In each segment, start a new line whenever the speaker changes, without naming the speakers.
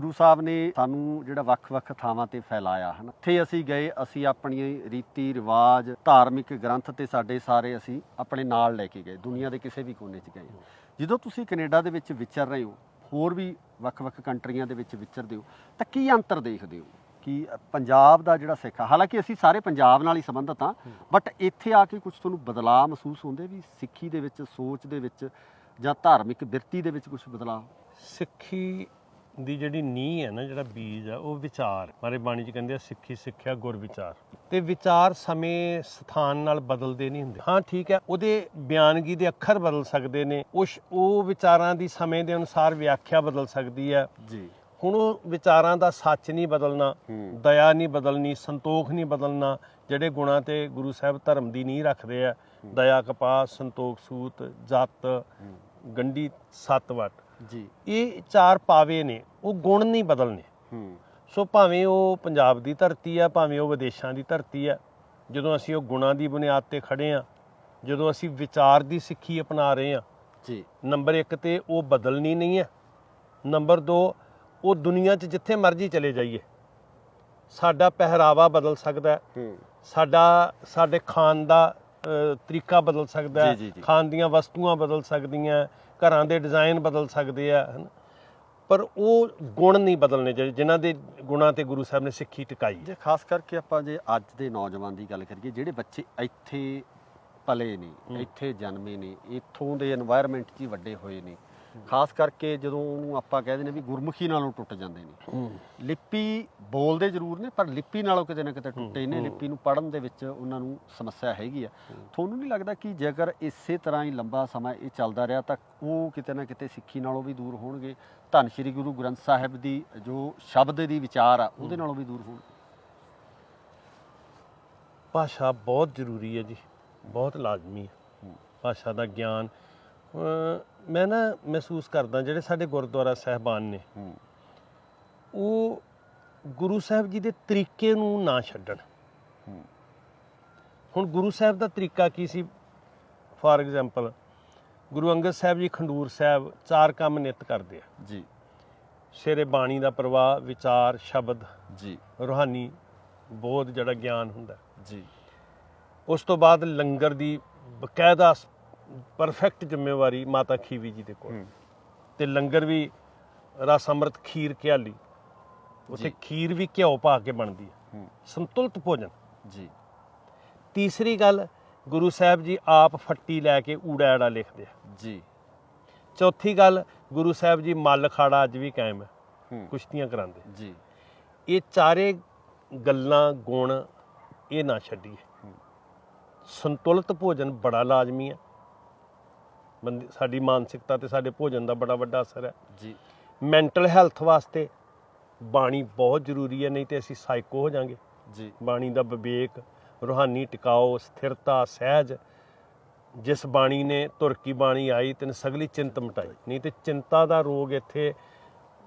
ਗੁਰੂ ਸਾਹਿਬ ਨੇ ਸਾਨੂੰ ਜਿਹੜਾ ਵੱਖ-ਵੱਖ ਥਾਵਾਂ ਤੇ ਫੈਲਾਇਆ, ਹਨ? ਇੱਥੇ ਅਸੀਂ ਗਏ, ਅਸੀਂ ਆਪਣੀ ਰੀਤੀ ਰਿਵਾਜ, ਧਾਰਮਿਕ ਗ੍ਰੰਥ ਤੇ ਸਾਡੇ ਸਾਰੇ ਅਸੀਂ ਆਪਣੇ ਨਾਲ ਲੈ ਕੇ ਗਏ, ਦੁਨੀਆ ਦੇ ਕਿਸੇ ਵੀ ਕੋਨੇ 'ਚ ਗਏ ਜਦੋਂ ਤੁਸੀਂ ਕੈਨੇਡਾ ਦੇ ਵਿੱਚ ਵਿਚਰ ਰਹੇ ਹੋ, ਹੋਰ ਵੀ ਵੱਖ-ਵੱਖ ਕੰਟਰੀਆਂ ਦੇ ਵਿੱਚ ਵਿਚਰਦੇ ਹੋ, ਤਾਂ ਕੀ ਅੰਤਰ ਦੇਖਦੇ ਹੋ? ਕਿ ਪੰਜਾਬ ਦਾ ਜਿਹੜਾ ਸਿੱਖ ਆ, ਹਾਲਾਂਕਿ ਅਸੀਂ ਸਾਰੇ ਪੰਜਾਬ ਨਾਲ ਹੀ ਸੰਬੰਧਿਤ ਹਾਂ, ਬਟ ਇੱਥੇ ਆ ਕੇ ਕੁਝ ਤੁਹਾਨੂੰ ਬਦਲਾਅ ਮਹਿਸੂਸ ਹੁੰਦੇ ਵੀ ਸਿੱਖੀ ਦੇ ਵਿੱਚ, ਸੋਚ ਦੇ ਵਿੱਚ ਜਾਂ ਧਾਰਮਿਕ ਬਿਰਤੀ ਦੇ ਵਿੱਚ ਕੁਝ ਬਦਲਾਅ?
ਸਿੱਖੀ ਦੀ ਜਿਹੜੀ ਨੀਂਹ ਹੈ ਨਾ ਜਿਹੜਾ ਬੀਜ ਆ ਉਹ ਵਿਚਾਰ। ਮਾਰੇ ਬਾਣੀ ਚ ਕਹਿੰਦੇ ਆ ਸਿੱਖੀ ਸਿੱਖਿਆ ਗੁਰ ਵਿਚਾਰ। ਤੇ ਵਿਚਾਰ ਸਮੇਂ ਸਥਾਨ ਨਾਲ ਬਦਲਦੇ ਨਹੀਂ ਹੁੰਦੇ। ਹਾਂ ਠੀਕ ਹੈ ਉਹਦੇ ਬਿਆਨਗੀ ਦੇ ਅੱਖਰ ਬਦਲ ਸਕਦੇ ਨੇ। ਉਸ ਉਹ ਵਿਚਾਰਾਂ ਦੀ ਸਮੇਂ ਦੇ ਅਨੁਸਾਰ ਵਿਆਖਿਆ ਬਦਲ ਸਕਦੀ ਹੈ।
ਜੀ।
ਹੁਣ ਉਹ ਵਿਚਾਰਾਂ ਦਾ ਸੱਚ ਨਹੀਂ ਬਦਲਣਾ ਦਇਆ ਨਹੀਂ ਬਦਲਣੀ ਸੰਤੋਖ ਨਹੀਂ ਬਦਲਣਾ ਜਿਹੜੇ ਗੁਣਾ ਤੇ ਗੁਰੂ ਸਾਹਿਬ ਧਰਮ ਦੀ ਨਹੀਂ ਰੱਖਦੇ ਆ ਦਇਆ ਕਪਾਹ ਸੰਤੋਖ ਸੂਤ ਜਤ ਗੰਢੀ ਸੱਤ ਵਟ।
ਜੀ।
ਇਹ ਚਾਰ ਪਾਵੇ ਨੇ ਉਹ ਗੁਣ ਨਹੀਂ ਬਦਲਨੇ।
ਹੂੰ।
ਸੋ ਭਾਵੇਂ ਉਹ ਪੰਜਾਬ ਦੀ ਧਰਤੀ ਆ ਭਾਵੇਂ ਉਹ ਵਿਦੇਸ਼ਾਂ ਦੀ ਧਰਤੀ ਆ ਜਦੋਂ ਅਸੀਂ ਉਹ ਗੁਣਾਂ ਦੀ ਬੁਨਿਆਦ ਤੇ ਖੜੇ ਆ ਜਦੋਂ ਅਸੀਂ ਵਿਚਾਰ ਦੀ ਸਿੱਖੀ ਅਪਣਾ ਰਹੇ ਆ
ਜੀ।
ਨੰਬਰ 1 ਤੇ ਉਹ ਬਦਲਣੀ ਨਹੀਂ ਹੈ ਨੰਬਰ 2 ਉਹ ਦੁਨੀਆ 'ਚ ਜਿੱਥੇ ਮਰਜ਼ੀ ਚਲੇ ਜਾਈਏ। ਸਾਡਾ ਪਹਿਰਾਵਾ ਬਦਲ ਸਕਦਾ ਹੈ। ਸਾਡਾ ਸਾਡੇ ਖਾਣ ਦਾ ਤਰੀਕਾ ਬਦਲ ਸਕਦਾ ਹੈ ਖਾਣ ਦੀਆਂ ਵਸਤੂਆਂ ਬਦਲ ਸਕਦੀਆਂ ਘਰਾਂ ਦੇ ਡਿਜ਼ਾਈਨ ਬਦਲ ਸਕਦੇ ਆ ਹਨ? ਪਰ ਉਹ ਗੁਣ ਨਹੀਂ ਬਦਲਨੇ ਜਿਹੜੇ ਜਿਨ੍ਹਾਂ ਦੇ ਗੁਣਾਂ ਤੇ ਗੁਰੂ ਸਾਹਿਬ ਨੇ ਸਿੱਖੀ ਟਿਕਾਈ
ਜੇ ਖਾਸ ਕਰਕੇ ਆਪਾਂ ਜੇ ਅੱਜ ਦੇ ਨੌਜਵਾਨ ਦੀ ਗੱਲ ਕਰੀਏ ਜਿਹੜੇ ਬੱਚੇ ਇੱਥੇ ਪਲੇ ਨੇ ਇੱਥੇ ਜਨਮੇ ਨੇ ਇੱਥੋਂ ਦੇ এনवायरमेंट 'ਚ ਹੀ ਵੱਡੇ ਹੋਏ ਨੇ ਖਾਸ ਕਰਕੇ ਜਦੋਂ ਉਹਨੂੰ ਆਪਾਂ ਕਹਿੰਦੇ ਨੇ ਵੀ ਗੁਰਮੁਖੀ ਨਾਲੋਂ ਟੁੱਟ ਜਾਂਦੇ ਨੇ। ਲਿਪੀ ਬੋਲਦੇ ਜ਼ਰੂਰ ਨੇ ਪਰ ਲਿਪੀ ਨਾਲੋਂ ਕਿਤੇ ਨਾ ਕਿਤੇ ਟੁੱਟੇ ਨੇ। ਲਿਪੀ ਨੂੰ ਪੜਨ ਦੇ ਵਿੱਚ ਉਹਨਾਂ ਨੂੰ ਸਮੱਸਿਆ ਹੈਗੀ ਆ। ਤੁਹਾਨੂੰ ਨਹੀਂ ਲੱਗਦਾ ਕਿ ਜੇਕਰ ਇਸੇ ਤਰ੍ਹਾਂ ਹੀ ਲੰਬਾ ਸਮਾਂ ਇਹ ਚੱਲਦਾ ਰਿਹਾ ਤਾਂ ਉਹ ਕਿਤੇ ਨਾ ਕਿਤੇ ਸਿੱਖੀ ਨਾਲੋਂ ਵੀ ਦੂਰ ਹੋਣਗੇ? ਧੰਨ ਸ਼੍ਰੀ ਗੁਰੂ ਗ੍ਰੰਥ ਸਾਹਿਬ ਦੀ ਜੋ ਸ਼ਬਦ ਦੀ ਵਿਚਾਰ ਆ ਉਹਦੇ ਨਾਲੋਂ ਵੀ ਦੂਰ ਹੋਣਗੇ
ਭਾਸ਼ਾ ਬਹੁਤ ਜ਼ਰੂਰੀ ਹੈ ਜੀ ਬਹੁਤ ਲਾਜ਼ਮੀ ਹੈ। ਭਾਸ਼ਾ ਦਾ ਗਿਆਨ ਮੈਂ ਨਾ ਮਹਿਸੂਸ ਕਰਦਾ ਜਿਹੜੇ ਸਾਡੇ ਗੁਰਦੁਆਰਾ ਸਾਹਿਬਾਨ ਨੇ ਉਹ ਗੁਰੂ ਸਾਹਿਬ ਜੀ ਦੇ ਤਰੀਕੇ ਨੂੰ ਨਾ ਛੱਡਣ। ਹੁਣ ਗੁਰੂ ਸਾਹਿਬ ਦਾ ਤਰੀਕਾ ਕੀ ਸੀ? ਫਾਰ ਐਗਜ਼ਾਮਪਲ ਗੁਰੂ ਅੰਗਦ ਸਾਹਿਬ ਜੀ ਖੰਡੂਰ ਸਾਹਿਬ ਚਾਰ ਕੰਮ ਨਿਤ ਕਰਦੇ ਆ।
ਜੀ।
ਸ਼ੇਰੇ ਬਾਣੀ ਦਾ ਪ੍ਰਵਾਹ ਵਿਚਾਰ ਸ਼ਬਦ
ਜੀ।
ਰੂਹਾਨੀ ਬੋਧ ਜਿਹੜਾ ਗਿਆਨ ਹੁੰਦਾ।
ਜੀ।
ਉਸ ਤੋਂ ਬਾਅਦ ਲੰਗਰ ਦੀ ਬਕਾਇਦਾ ਪਰਫੈਕਟ ਜ਼ਿੰਮੇਵਾਰੀ ਮਾਤਾ ਖੀਵੀ ਜੀ ਦੇ ਕੋਲ। ਤੇ ਲੰਗਰ ਵੀ ਰਸ ਅੰਮ੍ਰਿਤ ਖੀਰ ਘਿਆਲੀ। ਉੱਥੇ
ਜੀ।
ਖੀਰ ਵੀ ਘਿਓ ਪਾ ਕੇ ਬਣਦੀ ਹੈ। ਸੰਤੁਲਿਤ ਭੋਜਨ।
ਜੀ।
ਤੀਸਰੀ ਗੱਲ ਗੁਰੂ ਸਾਹਿਬ ਜੀ ਆਪ ਫੱਟੀ ਲੈ ਕੇ ਊੜਾ ਐੜਾ ਲਿਖਦੇ ਆ।
ਜੀ।
ਚੌਥੀ ਗੱਲ ਗੁਰੂ ਸਾਹਿਬ ਜੀ ਮੱਲ ਖਾੜਾ ਅੱਜ ਵੀ ਕਾਇਮ ਹੈ। ਕੁਸ਼ਤੀਆਂ ਕਰਾਉਂਦੇ
ਜੀ।
ਇਹ ਚਾਰੇ ਗੱਲਾਂ ਗੁਣ ਇਹ ਨਾ ਛੱਡੀਏ। ਸੰਤੁਲਿਤ ਭੋਜਨ ਬੜਾ ਲਾਜ਼ਮੀ ਹੈ। ਬੰਦੇ ਸਾਡੀ ਮਾਨਸਿਕਤਾ ਤੇ ਸਾਡੇ ਭੋਜਨ ਦਾ ਬੜਾ ਵੱਡਾ ਅਸਰ ਹੈ।
ਜੀ।
ਮੈਂਟਲ ਹੈਲਥ ਵਾਸਤੇ ਬਾਣੀ ਬਹੁਤ ਜ਼ਰੂਰੀ ਹੈ ਨਹੀਂ ਤੇ ਅਸੀਂ ਸਾਈਕੋ ਹੋ ਜਾਾਂਗੇ।
ਜੀ।
ਬਾਣੀ ਦਾ ਵਿਵੇਕ ਰੂਹਾਨੀ ਟਿਕਾਓ ਸਥਿਰਤਾ ਸਹਿਜ ਜਿਸ ਬਾਣੀ ਨੇ ਤੁਰਕੀ ਬਾਣੀ ਆਈ ਤੈਨੂੰ ਸਗਲੀ ਚਿੰਤ ਮਟਾਈ। ਨਹੀਂ ਤੇ ਚਿੰਤਾ ਦਾ ਰੋਗ ਇੱਥੇ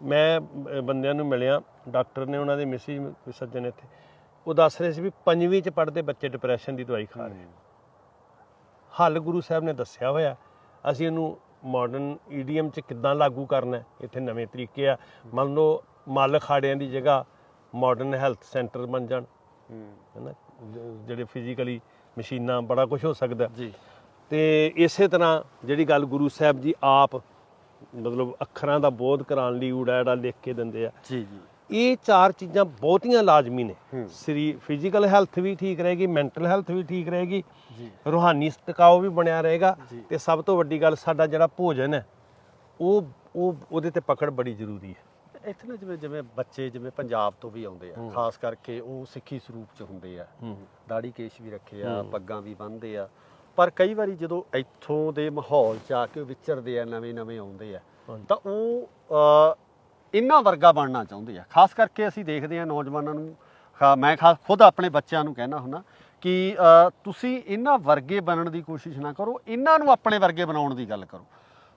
ਮੈਂ ਬੰਦਿਆਂ ਨੂੰ ਮਿਲਿਆ ਡਾਕਟਰ ਨੇ ਉਹਨਾਂ ਦੇ ਕੋਈ ਸੱਜਣ ਇੱਥੇ ਉਹ ਦੱਸ ਰਹੇ ਸੀ ਵੀ ਪੰਜਵੀਂ ਚ ਪੜ੍ਹਦੇ ਬੱਚੇ ਡਿਪਰੈਸ਼ਨ ਦੀ ਦਵਾਈ ਖਾ ਰਹੇ ਹੱਲ ਗੁਰੂ ਸਾਹਿਬ ਨੇ ਦੱਸਿਆ ਹੋਇਆ ਅਸੀਂ ਇਹਨੂੰ ਮਾਡਰਨ ਈਡੀਐਮ ਚ ਕਿੱਦਾਂ ਲਾਗੂ ਕਰਨਾ ਹੈ ਇੱਥੇ ਨਵੇਂ ਤਰੀਕੇ ਆ। ਮੰਨ ਲਓ ਮੱਲ ਖਾੜਿਆਂ ਦੀ ਜਗ੍ਹਾ ਮਾਡਰਨ ਹੈਲਥ ਸੈਂਟਰ ਬਣ ਜਾਣ
ਹੂੰ।
ਹੈਨਾ? ਜ- ਜਿਹੜੇ ਫਿਜ਼ੀਕਲੀ ਮਸ਼ੀਨਾਂ ਬੜਾ ਕੁਝ ਹੋ ਸਕਦਾ।
ਜੀ।
ਤੇ ਇਸੇ ਤਰ੍ਹਾਂ ਜਿਹੜੀ ਗੱਲ ਗੁਰੂ ਸਾਹਿਬ ਜੀ ਆਪ ਮਤਲਬ ਅੱਖਰਾਂ ਦਾ ਬੋਧ ਕਰਾਉਣ ਲਈ ਊੜਾ ਐੜਾ ਲਿਖ ਕੇ ਦਿੰਦੇ ਆ।
ਜੀ ਜੀ।
ਇਹ ਚਾਰ ਚੀਜ਼ਾਂ ਬਹੁਤੀਆਂ ਲਾਜ਼ਮੀ ਨੇ
ਹੂੰ।
ਸਰੀ ਫਿਜ਼ੀਕਲ ਹੈਲਥ ਵੀ ਠੀਕ ਰਹੇਗੀ ਮੈਂਟਲ ਹੈਲਥ ਵੀ ਠੀਕ ਰਹੇਗੀ
ਜੀ
ਰੂਹਾਨੀ ਟਿਕਾਓ ਵੀ ਬਣਿਆ ਰਹੇਗਾ। ਤੇ ਸਭ ਤੋਂ ਵੱਡੀ ਗੱਲ ਸਾਡਾ ਜਿਹੜਾ ਭੋਜਨ ਹੈ ਉਹ ਉਹ ਉਹਦੇ ਤੇ ਪਕੜ ਬੜੀ ਜ਼ਰੂਰੀ ਹੈ
ਇੱਥੇ ਨਾ ਜਿਵੇਂ ਜਿਵੇਂ ਬੱਚੇ ਜਿਵੇਂ ਪੰਜਾਬ ਤੋਂ ਵੀ ਆਉਂਦੇ ਆ। ਖਾਸ ਕਰਕੇ ਉਹ ਸਿੱਖੀ ਸਰੂਪ ਚ ਹੁੰਦੇ ਆ ਦਾੜੀ ਕੇਸ਼ ਵੀ ਰੱਖੇ ਆ। ਪੱਗਾਂ ਵੀ ਬੰਨ੍ਹਦੇ ਆ ਪਰ ਕਈ ਵਾਰੀ ਜਦੋਂ ਇੱਥੋਂ ਦੇ ਮਾਹੌਲ ਚ ਆ ਕੇ ਵਿਚਰਦੇ ਆ ਨਵੇਂ ਨਵੇਂ ਆਉਂਦੇ ਆ। ਤਾਂ ਉਹ ਇਹਨਾਂ ਵਰਗਾ ਬਣਨਾ ਚਾਹੁੰਦੇ ਆ। ਖਾਸ ਕਰਕੇ ਅਸੀਂ ਦੇਖਦੇ ਆ ਨੌਜਵਾਨਾਂ ਨੂੰ ਮੈਂ ਖਾਸ ਖੁਦ ਆਪਣੇ ਬੱਚਿਆਂ ਨੂੰ ਕਹਿਣਾ ਹੁੰਦਾ ਕਿ ਤੁਸੀਂ ਇਹਨਾਂ ਵਰਗੇ ਬਣਨ ਦੀ ਕੋਸ਼ਿਸ਼ ਨਾ ਕਰੋ ਇਹਨਾਂ ਨੂੰ ਆਪਣੇ ਵਰਗੇ ਬਣਾਉਣ ਦੀ ਗੱਲ ਕਰੋ।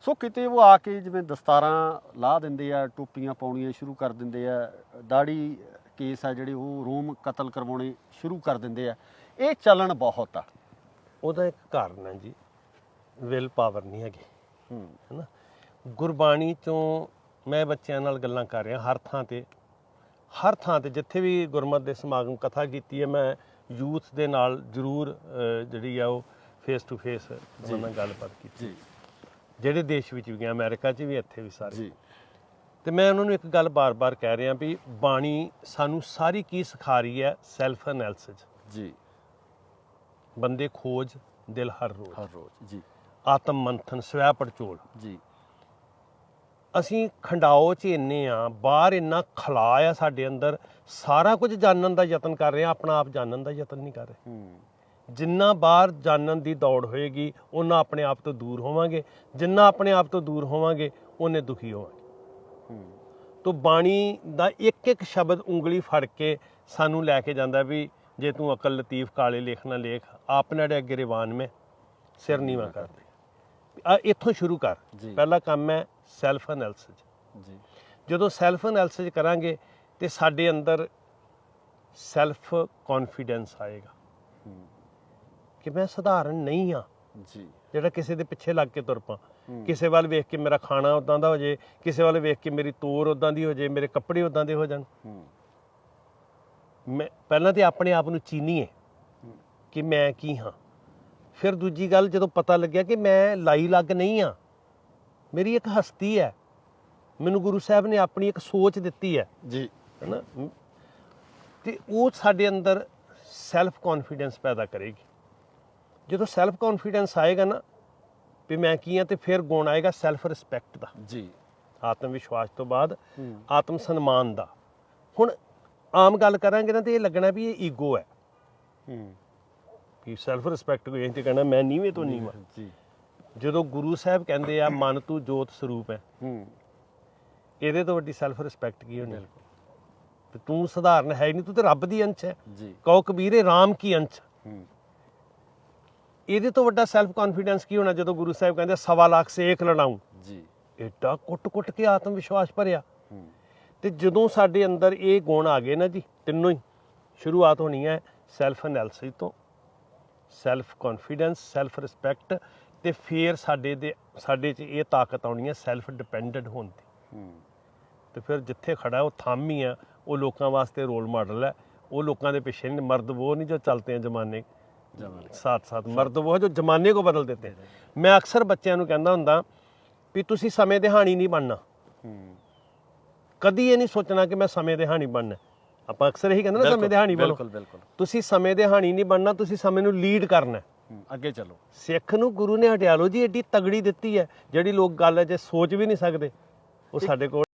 ਸੋ ਕਿਤੇ ਉਹ ਆ ਕੇ ਜਿਵੇਂ ਦਸਤਾਰਾਂ ਲਾ ਦਿੰਦੇ ਆ ਟੋਪੀਆਂ ਪਾਉਣੀਆਂ ਸ਼ੁਰੂ ਕਰ ਦਿੰਦੇ ਆ ਦਾੜੀ ਕੇਸ ਆ ਜਿਹੜੇ ਉਹ ਰੋਮ ਕਤਲ ਕਰਵਾਉਣੇ ਸ਼ੁਰੂ ਕਰ ਦਿੰਦੇ ਆ ਇਹ ਚੱਲਣ ਬਹੁਤ ਆ।
ਉਹਦਾ ਇੱਕ ਕਾਰਨ ਹੈ ਜੀ ਵਿਲ ਪਾਵਰ ਨਹੀਂ ਹੈਗੀ।
ਹੂੰ।
ਹੈਨਾ? ਗੁਰਬਾਣੀ ਚੋਂ ਮੈਂ ਬੱਚਿਆਂ ਨਾਲ ਗੱਲਾਂ ਕਰ ਰਿਹਾ ਹਰ ਥਾਂ ਤੇ ਹਰ ਥਾਂ ਤੇ ਜਿੱਥੇ ਵੀ ਗੁਰਮਤ ਦੇ ਸਮਾਗਮ ਕਥਾ ਕੀਤੀ ਹੈ ਮੈਂ ਯੂਥ ਦੇ ਨਾਲ ਜ਼ਰੂਰ ਜਿਹੜੀ ਆ ਉਹ ਫੇਸ ਟੂ ਫੇਸ ਨਾਲ ਗੱਲਬਾਤ ਕੀਤੀ।
ਜੀ।
ਜਿਹੜੇ ਦੇਸ਼ ਵਿੱਚ ਵੀ ਗਿਆ ਅਮਰੀਕਾ 'ਚ ਵੀ ਇੱਥੇ ਵੀ ਸਾਰੇ।
ਜੀ।
ਤੇ ਮੈਂ ਉਹਨਾਂ ਨੂੰ ਇੱਕ ਗੱਲ ਬਾਰ-ਬਾਰ ਕਹਿ ਰਿਹਾ ਵੀ ਬਾਣੀ ਸਾਨੂੰ ਸਾਰੀ ਕੀ ਸਿਖਾ ਰਹੀ ਹੈ ਸੈਲਫ ਐਨਾਲਿਸਿਸ
ਜੀ।
ਬੰਦੇ ਖੋਜ ਦਿਲ ਹਰ ਰੋਜ਼।
ਹਰ ਰੋਜ਼ ਜੀ।
ਆਤਮ ਮੰਥਨ ਸਵੈ ਪੜਚੋਲ।
ਜੀ।
ਅਸੀਂ ਖੰਡਾਓ 'ਚ ਇੰਨੇ ਆ ਬਾਹਰ ਇੰਨਾ ਖਲਾ ਆ ਸਾਡੇ ਅੰਦਰ ਸਾਰਾ ਕੁਝ ਜਾਣਨ ਦਾ ਯਤਨ ਕਰ ਰਹੇ ਆ ਆਪਣਾ ਆਪ ਜਾਣਨ ਦਾ ਯਤਨ ਨਹੀਂ ਕਰ ਰਹੇ। ਜਿੰਨਾ ਬਾਹਰ ਜਾਣਨ ਦੀ ਦੌੜ ਹੋਏਗੀ ਉਹਨਾਂ ਆਪਣੇ ਆਪ ਤੋਂ ਦੂਰ ਹੋਵਾਂਗੇ ਜਿੰਨਾ ਆਪਣੇ ਆਪ ਤੋਂ ਦੂਰ ਹੋਵਾਂਗੇ ਉਹਨੇ ਦੁਖੀ ਹੋਵਾਂਗੇ। ਤੋ ਬਾਣੀ ਦਾ ਇੱਕ ਇੱਕ ਸ਼ਬਦ ਉਂਗਲੀ ਫੜ ਕੇ ਸਾਨੂੰ ਲੈ ਕੇ ਜਾਂਦਾ ਵੀ ਜੇ ਤੂੰ ਅਕਲ ਲਤੀਫ ਕਾਲੇ ਲੇਖ ਨਾ ਲੇਖ ਆਪਣੇ ਦੇ ਅੱਗੇ ਰਿਵਾਨ ਮੈਂ ਸਿਰ ਨੀਵਾ ਕਰ ਦੇ। ਇੱਥੋਂ ਸ਼ੁਰੂ ਕਰ। ਪਹਿਲਾ ਕੰਮ ਹੈ ਸੈਲਫ ਐਨਾਲਿਸਿਸ
ਜੀ।
ਜਦੋਂ ਸੈਲਫ ਐਨਾਲਿਸਿਸ ਕਰਾਂਗੇ ਤੇ ਸਾਡੇ ਅੰਦਰ ਸੈਲਫ ਕੌਨਫੀਡੈਂਸ ਆਏਗਾ ਕਿ ਮੈਂ ਸਧਾਰਨ ਨਹੀਂ ਆ
ਜੀ।
ਜਿਹੜਾ ਕਿਸੇ ਦੇ ਪਿੱਛੇ ਲੱਗ ਕੇ ਤੁਰ ਪਾ। ਕਿਸੇ ਵੱਲ ਵੇਖ ਕੇ ਮੇਰਾ ਖਾਣਾ ਉਦਾਂ ਦਾ ਹੋ ਜੇ ਕਿਸੇ ਵੱਲ ਵੇਖ ਕੇ ਮੇਰੀ ਤੋਰ ਉਦਾਂ ਦੀ ਹੋ ਜੇ ਮੇਰੇ ਕੱਪੜੇ ਉਦਾਂ ਦੇ ਹੋ ਜਾਣ। ਮੈਂ ਪਹਿਲਾਂ ਤੇ ਆਪਣੇ ਆਪ ਨੂੰ ਚੀਨੀਏ ਕਿ ਮੈਂ ਕੀ ਹਾਂ। ਫਿਰ ਦੂਜੀ ਗੱਲ ਜਦੋਂ ਪਤਾ ਲੱਗਿਆ ਕਿ ਮੈਂ ਲਾਈ ਲੱਗ ਨਹੀਂ ਆ ਮੇਰੀ ਇੱਕ ਹਸਤੀ ਹੈ। ਮੈਨੂੰ ਗੁਰੂ ਸਾਹਿਬ ਨੇ ਆਪਣੀ ਇੱਕ ਸੋਚ ਦਿੱਤੀ ਹੈ।
ਜੀ।
ਹੈਨਾ? ਤੇ ਉਹ ਸਾਡੇ ਅੰਦਰ ਸੈਲਫ ਕੌਨਫੀਡੈਂਸ ਪੈਦਾ ਕਰੇਗੀ। ਜਦੋਂ ਸੈਲਫ ਕੌਨਫੀਡੈਂਸ ਆਏਗਾ ਨਾ ਵੀ ਮੈਂ ਕੀ ਆ ਤੇ ਫਿਰ ਗੁਣ ਆਏਗਾ ਸੈਲਫ ਰਿਸਪੈਕਟ ਦਾ।
ਜੀ।
ਆਤਮ ਵਿਸ਼ਵਾਸ ਤੋਂ ਬਾਅਦ
ਹੂੰ।
ਆਤਮ ਸਨਮਾਨ ਦਾ। ਹੁਣ ਆਮ ਗੱਲ ਕਰਾਂਗੇ ਨਾ ਤੇ ਇਹ ਲੱਗਣਾ ਵੀ ਇਹ ਈਗੋ ਹੈ।
ਹੂੰ।
ਵੀ ਸੈਲਫ ਰਿਸਪੈਕਟ ਕੋਈ ਇਹ ਤੇ ਕਹਿਣਾ ਮੈਂ ਨੀਵੇਂ ਤੋਂ ਨੀਵਾਂ।
ਜੀ।
ਜਦੋਂ ਗੁਰੂ ਸਾਹਿਬ ਕਹਿੰਦੇ ਆ ਮਨ ਤੂੰ ਜੋਤ ਸਰੂਪ ਹੈ।
ਹੂੰ।
ਇਹਦੇ ਤੋਂ ਵੱਡੀ ਸੈਲਫ ਰਿਸਪੈਕਟ ਕੀ ਹੋਣੀ? ਤੇ ਤੂੰ ਸਧਾਰਨ ਹੈ ਨਹੀਂ ਤੂੰ ਤੇ ਰੱਬ ਦੀ ਅੰਸ਼ ਹੈ।
ਜੀ।
ਕਹੋ ਕਬੀਰੇ RAM ਕੀ ਅੰਸ਼?
ਹੂੰ।
ਇਹਦੇ ਤੋਂ ਵੱਡਾ ਸੈਲਫ ਕੌਨਫੀਡੈਂਸ ਕੀ ਹੋਣਾ ਜਦੋਂ ਗੁਰੂ ਸਾਹਿਬ ਕਹਿੰਦੇ ਸਵਾ ਲੱਖ ਸੇ ਇੱਕ ਲੜਾਉਂ?
ਜੀ।
ਏਡਾ ਕੁੱਟ-ਕੁੱਟ ਕੇ ਆਤਮ ਵਿਸ਼ਵਾਸ ਭਰਿਆ।
ਹੂੰ।
ਤੇ ਜਦੋਂ ਸਾਡੇ ਅੰਦਰ ਇਹ ਗੁਣ ਆ ਗਏ ਨਾ ਜੀ ਤਿੰਨੋਂ ਹੀ ਸ਼ੁਰੂਆਤ ਹੋਣੀ ਹੈ ਸੈਲਫ ਐਨਾਲਿਸਿਸ ਤੋਂ। ਸੈਲਫ ਕੌਨਫੀਡੈਂਸ ਸੈਲਫ ਰਿਸਪੈਕਟ ਤੇ ਫਿਰ ਸਾਡੇ ਦੇ ਸਾਡੇ 'ਚ ਇਹ ਤਾਕਤ ਆਉਣੀ ਹੈ ਸੈਲਫ ਡਿਪੈਂਡੈਂਟ ਹੋਣ ਦੀ। ਤੇ ਫਿਰ ਜਿੱਥੇ ਖੜਾ ਉਹ ਥੰਮ ਹੀ ਆ ਉਹ ਲੋਕਾਂ ਵਾਸਤੇ ਰੋਲ ਮਾਡਲ ਹੈ ਉਹ ਲੋਕਾਂ ਦੇ ਪਿੱਛੇ ਨਹੀਂ ਮਰਦ ਉਹ ਨਹੀਂ ਜੋ ਚਲਤੇ हैं ਜ਼ਮਾਨੇ।
ਜਮਾਨੇ।
ਸਾਥ ਸਾਥ ਮਰਦ ਉਹ ਜੋ ਜ਼ਮਾਨੇ ਕੋ ਬਦਲ ਦੇਤੇ। हैं ਮੈਂ ਅਕਸਰ ਬੱਚਿਆਂ ਨੂੰ ਕਹਿੰਦਾ ਹੁੰਦਾ ਵੀ ਤੁਸੀਂ ਸਮੇਂ ਦੇ ਹਾਣੀ ਨਹੀਂ ਬਣਨਾ। ਕਦੀ ਇਹ ਨਹੀਂ ਸੋਚਣਾ ਕਿ ਮੈਂ ਸਮੇਂ ਦੇ ਹਾਣੀ ਬਣਨਾ। ਆਪਾਂ ਅਕਸਰ ਇਹੀ ਕਹਿੰਦੇ ਨਾ ਸਮੇਂ ਦੇ ਹਾਣੀ ਬਣੋ।
ਬਿਲਕੁਲ ਬਿਲਕੁਲ।
ਤੁਸੀਂ ਸਮੇਂ ਦੇ ਹਾਣੀ ਨਹੀਂ ਬਣਨਾ ਤੁਸੀਂ ਸਮੇਂ ਨੂੰ ਲੀਡ ਕਰਨਾ।
ਅੱਗੇ ਚੱਲੋ।
ਸਿੱਖ ਨੂੰ ਗੁਰੂ ਨੇ ਹਟਿਆਲੋ ਜੀ ਏਡੀ ਤਗੜੀ ਦਿੱਤੀ ਹੈ ਜਿਹੜੀ ਲੋਕ ਗੱਲ ਹੈ ਜੇ ਸੋਚ ਵੀ ਨਹੀਂ ਸਕਦੇ। ਉਹ ਸਾਡੇ ਕੋਲ